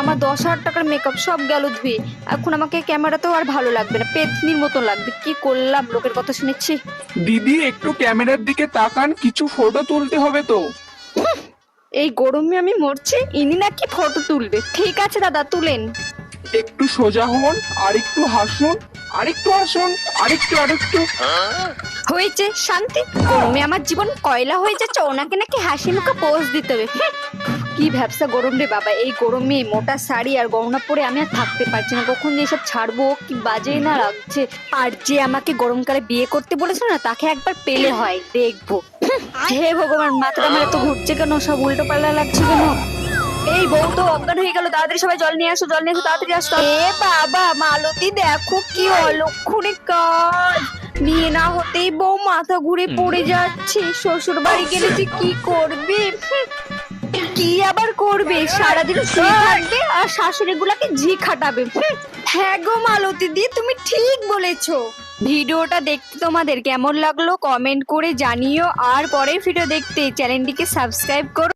আমার দশ হাজার টাকার মেকআপ সব গেল ধুয়ে। এখন আমাকে ক্যামেরাতেও আর ভালো লাগবে না পেতনির মতো লাগবে। কি করলাম লোকের কথা শুনেছি? দিদি একটু ক্যামেরার দিকে তাকান কিছু ফটো তুলতে হবে তো। এই গরমে আমি মরছি ইনি নাকি ফটো তুলবে। ঠিক আছে দাদা তুলেন। একটু সোজা হন আর একটু হাসুন আরেকটু হাসুন আর আরেকটু আরেকটু। হয়েছে শান্তি। গরমে আমার জীবন কয়লা হয়ে যাচ্ছে ওনাকে নাকি হাসি মুখে পোজ দিতে হবে। কি ব্যবসা গরম রে বাবা? এই গরমে মোটা শাড়ি আর গহনা পরে আমি আর থাকতে পারছি না। কখন যে এসব ছাড়বো? কি বাজে না লাগছে? আর যে আমাকে গরমকালে বিয়ে করতে বলেছিল না তাকে একবার পেলে হয়। দেখব। হুঁ, ভগবান মাথাটা আমার এত ঘুরছে কেন? সব উল্টো পাল্টা লাগছে কেন? এই বউ তো অজ্ঞান হয়ে গেল। তাড়াতাড়ি সবাই জল নিয়ে আসো জল নিয়ে আসো তাড়াতাড়ি আসো। এ বাবা মালতী দেখো কি অলক্ষণে কাজ। বিয়ে না হতেই বউ মাথা ঘুরে পড়ে যাচ্ছে। শ্বশুর বাড়ি গেলে যে কি করবে? কি আবার করবে? সারাদিন শুয়ে থাকবে আর শাশুড়ি গুলাকে ঝি খাটাবে। হ্যাঁ গো মালতী দি তুমি ঠিক বলেছ। ভিডিওটা দেখতে তোমাদের কেমন লাগল? কমেন্ট করে জানিও। আর পরের ভিডিও দেখতে চ্যানেলটিকে সাবস্ক্রাইব করো।